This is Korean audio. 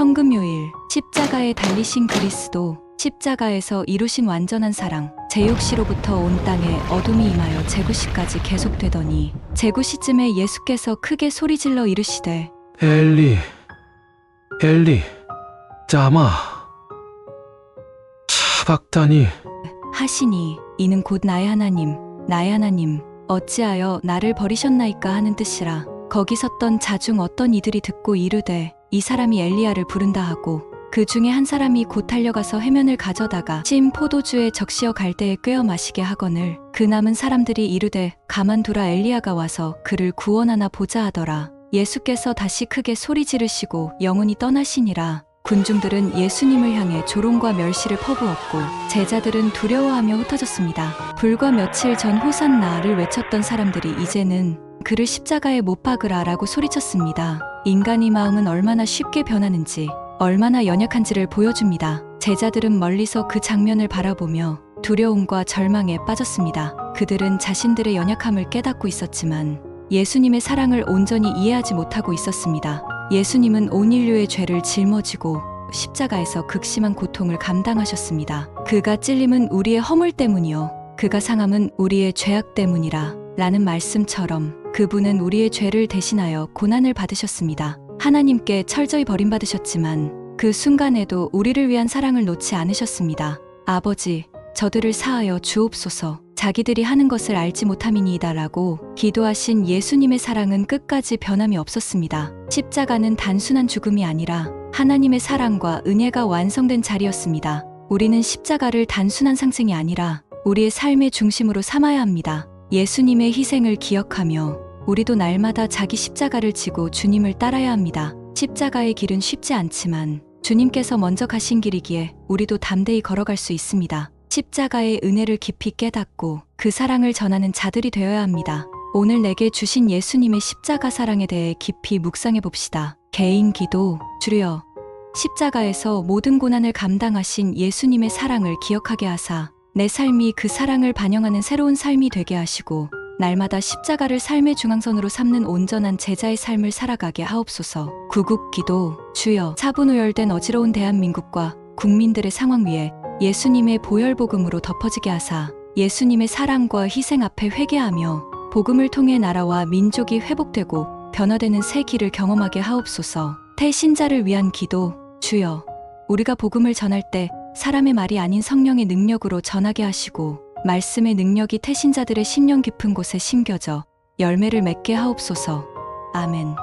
성금요일 십자가에 달리신 그리스도 십자가에서 이루신 완전한 사랑 제육시로부터 온 땅에 어둠이 임하여 제구시까지 계속되더니 제구시쯤에 예수께서 크게 소리질러 이르시되 엘리, 엘리, 짜마, 차박다니, 하시니 이는 곧 나의 하나님 나의 하나님 어찌하여 나를 버리셨나이까 하는 뜻이라. 거기 섰던 자중 어떤 이들이 듣고 이르되 이 사람이 엘리야를 부른다 하고 그 중에 한 사람이 곧 달려가서 해면을 가져다가 찐 포도주에 적시어 갈대에 꿰어 마시게 하거늘 그 남은 사람들이 이르되 가만두라 엘리야가 와서 그를 구원하나 보자 하더라 예수께서 다시 크게 소리 지르시고 영혼이 떠나시니라 군중들은 예수님을 향해 조롱과 멸시를 퍼부었고 제자들은 두려워하며 흩어졌습니다. 불과 며칠 전 호산나를 외쳤던 사람들이 이제는 그를 십자가에 못 박으라라고 소리쳤습니다. 인간의 마음은 얼마나 쉽게 변하는지 얼마나 연약한지를 보여줍니다. 제자들은 멀리서 그 장면을 바라보며 두려움과 절망에 빠졌습니다. 그들은 자신들의 연약함을 깨닫고 있었지만 예수님의 사랑을 온전히 이해하지 못하고 있었습니다. 예수님은 온 인류의 죄를 짊어지고 십자가에서 극심한 고통을 감당하셨습니다. 그가 찔림은 우리의 허물 때문이요. 그가 상함은 우리의 죄악 때문이라. 라는 말씀처럼 그분은 우리의 죄를 대신하여 고난을 받으셨습니다. 하나님께 철저히 버림받으셨지만 그 순간에도 우리를 위한 사랑을 놓지 않으셨습니다. 아버지, 저들을 사하여 주옵소서. 자기들이 하는 것을 알지 못함이니이다라고 기도하신 예수님의 사랑은 끝까지 변함이 없었습니다. 십자가는 단순한 죽음이 아니라 하나님의 사랑과 은혜가 완성된 자리였습니다. 우리는 십자가를 단순한 상징이 아니라 우리의 삶의 중심으로 삼아야 합니다. 예수님의 희생을 기억하며 우리도 날마다 자기 십자가를 지고 주님을 따라야 합니다. 십자가의 길은 쉽지 않지만 주님께서 먼저 가신 길이기에 우리도 담대히 걸어갈 수 있습니다. 십자가의 은혜를 깊이 깨닫고 그 사랑을 전하는 자들이 되어야 합니다. 오늘 내게 주신 예수님의 십자가 사랑에 대해 깊이 묵상해 봅시다. 개인 기도, 주여. 십자가에서 모든 고난을 감당하신 예수님의 사랑을 기억하게 하사 내 삶이 그 사랑을 반영하는 새로운 삶이 되게 하시고 날마다 십자가를 삶의 중앙선으로 삼는 온전한 제자의 삶을 살아가게 하옵소서. 구국 기도, 주여. 차분우열된 어지러운 대한민국과 국민들의 상황 위에 예수님의 보혈복음으로 덮어지게 하사 예수님의 사랑과 희생 앞에 회개하며 복음을 통해 나라와 민족이 회복되고 변화되는 새 길을 경험하게 하옵소서. 태신자를 위한 기도, 주여. 우리가 복음을 전할 때 사람의 말이 아닌 성령의 능력으로 전하게 하시고 말씀의 능력이 태신자들의 심령 깊은 곳에 심겨져 열매를 맺게 하옵소서. 아멘.